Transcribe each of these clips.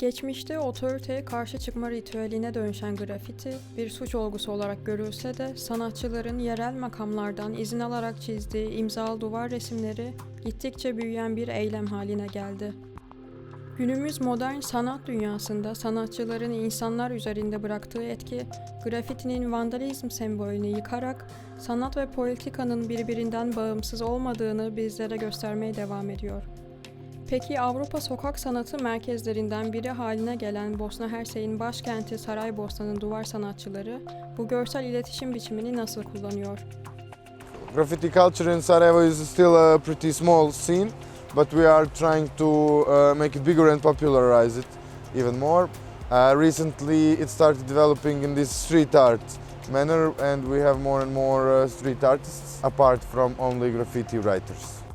Geçmişte otoriteye karşı çıkma ritüeline dönüşen grafiti bir suç olgusu olarak görülse de sanatçıların yerel makamlardan izin alarak çizdiği imzalı duvar resimleri gittikçe büyüyen bir eylem haline geldi. Günümüz modern sanat dünyasında sanatçıların insanlar üzerinde bıraktığı etki, grafitinin vandalizm sembolünü yıkarak sanat ve politikanın birbirinden bağımsız olmadığını bizlere göstermeye devam ediyor. Peki Avrupa sokak sanatı merkezlerinden biri haline gelen Bosna Hersey'in başkenti Saraybosna'nın duvar sanatçıları bu görsel iletişim biçimini nasıl kullanıyor? Graffiti culture in Sarajevo is still a pretty small scene, but we are trying to uh, make it bigger and popularize it even more. Uh, recently, it started developing in this street art manner, and we have more and more uh, street artists apart from only graffiti writers.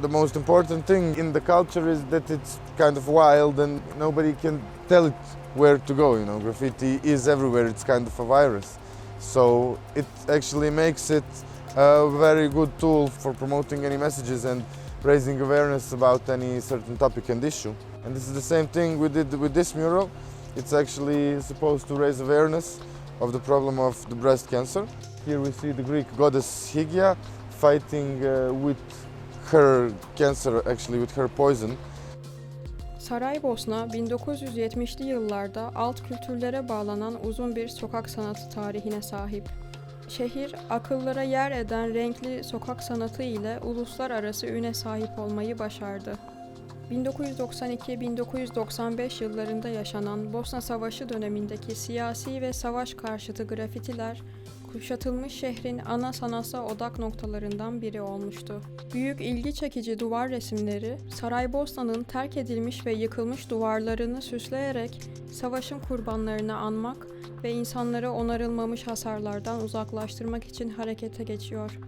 The most important thing in the culture is that it's kind of wild and nobody can tell it where to go. You know, graffiti is everywhere. It's kind of a virus, so it actually makes it a very good tool for promoting any messages and raising awareness about any certain topic and issue. And this is the same thing we did with this mural. It's actually supposed to raise awareness of the problem of the breast cancer. Here we see the Greek goddess Hygia fighting uh, with her cancer, actually with her poison. Saraybosna 1970'li yıllarda alt kültürlere bağlanan uzun bir sokak sanatı tarihine sahip. Şehir, akıllara yer eden renkli sokak sanatı ile uluslararası üne sahip olmayı başardı. 1992-1995 yıllarında yaşanan Bosna Savaşı dönemindeki siyasi ve savaş karşıtı grafitiler, kuşatılmış şehrin ana sanatsal odak noktalarından biri olmuştu. Büyük ilgi çekici duvar resimleri, Saraybosna'nın terk edilmiş ve yıkılmış duvarlarını süsleyerek savaşın kurbanlarını anmak ve insanları onarılmamış hasarlardan uzaklaştırmak için harekete geçiyor.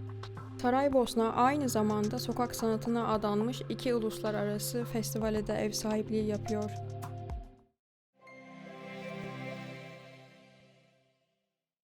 Saraybosna aynı zamanda sokak sanatına adanmış iki uluslararası festivale de ev sahipliği yapıyor.